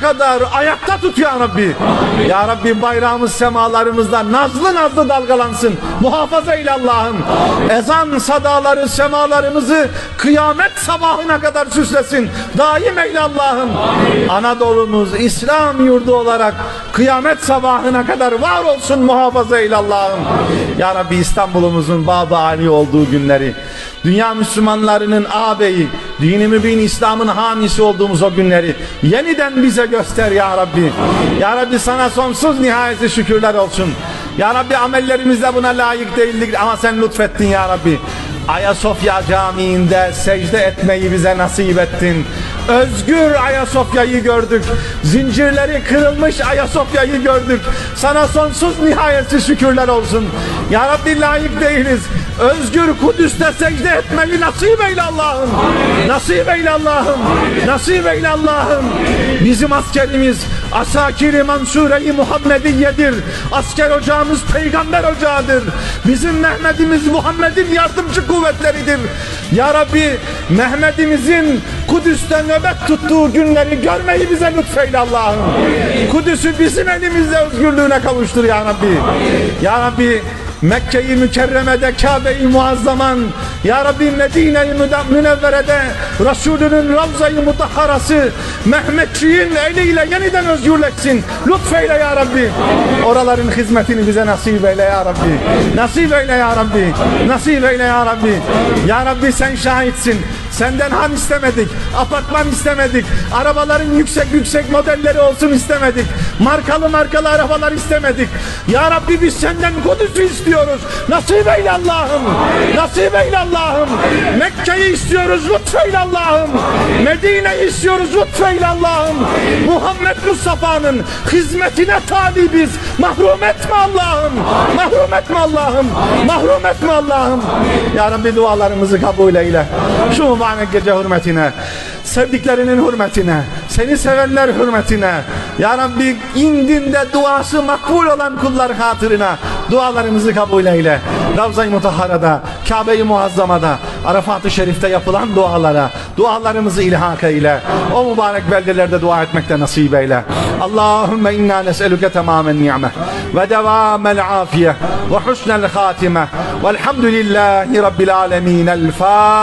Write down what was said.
kadar ayakta tut ya Rabbi. Ya Rabbi bayrağımız semalarımızda nazlı nazlı dalgalansın. Muhafaza eyle Allah'ım. Ezan sadaları semalarımızı kıyamet sabahına kadar süslesin. Daim eyle Allah'ım. Anadolu'muz İslam yurdu olarak kıyamet sabahına kadar var olsun muhafaza eyle Allah'ım. Ya Rabbi İstanbul'umuzun Bab-ı Ali olduğu günleri, dünya Müslümanlarının ağabeyi, dini mübin İslam'ın hamisi olduğumuz o günleri yeniden bize göster ya Rabbi. Ya Rabbi sana sonsuz nihayetsiz şükürler olsun. Ya Rabbi amellerimizde buna layık değildik ama sen lütfettin ya Rabbi. Ayasofya Camii'nde secde etmeyi bize nasip ettin. Özgür Ayasofya'yı gördük. Zincirleri kırılmış Ayasofya'yı gördük. Sana sonsuz nihayetsiz şükürler olsun. Ya Rabbi layık değiliz. Özgür Kudüs'te secde etmeyi nasip eyle Allah'ım. Nasip eyle Allah'ım. Nasip eyle Allah'ım. Bizim askerimiz Asakiri Mansure-i Muhammediye'dir. Asker ocağımız peygamber ocağıdır. Bizim Mehmet'imiz Muhammed'in yardımcı kuvvetleridir. Ya Rabbi Mehmet'imizin Kudüs'te nöbet tuttuğu günleri görmeyi bize lütfeyle Allah'ım. Kudüs'ü bizim elimizde özgürlüğüne kavuştur ya Rabbi. Ya Rabbi Mekke'yi mükerremede Kabe-i Muazzaman Ya Rabbi Medine-i Münevvere'de Resulünün Ravza-i Mutahharası Mehmetçiğin eliyle yeniden özgürleşsin. Lütfeyle ya Rabbi. Oraların hizmetini bize nasip eyle ya Rabbi. Nasip eyle ya Rabbi. Nasip eyle ya Rabbi. Ya Rabbi sen şahitsin Senden han istemedik, apartman istemedik, arabaların yüksek yüksek modelleri olsun istemedik, markalı markalı arabalar istemedik. Ya Rabbi biz senden Kudüs'ü istiyoruz. Nasip eyle Allah'ım. Nasip eyle Allah'ım. Mekke'yi istiyoruz lütfeyle Allah'ım. Medine'yi istiyoruz lütfeyle Allah'ım. Muhammed Mustafa'nın hizmetine talibiz. Mahrum etme Allah'ım. Mahrum etme Allah'ım. Mahrum etme Allah'ım. Ya Rabbi dualarımızı kabul eyle. Şu mübarek gece hürmetine, sevdiklerinin hürmetine, seni sevenler hürmetine, Ya Rabbi indinde duası makbul olan kullar hatırına dualarımızı kabul eyle. Ravza-i Mutahhara'da, Kabe-i Muazzama'da, Arafat-ı Şerif'te yapılan dualara, dualarımızı ilhak eyle. O mübarek beldelerde dua etmekte nasip eyle. Allahümme inna nes'eluke tamamen ni'me ve devamel afiye ve husnel hatime velhamdülillahi rabbil alemin. El Fatiha.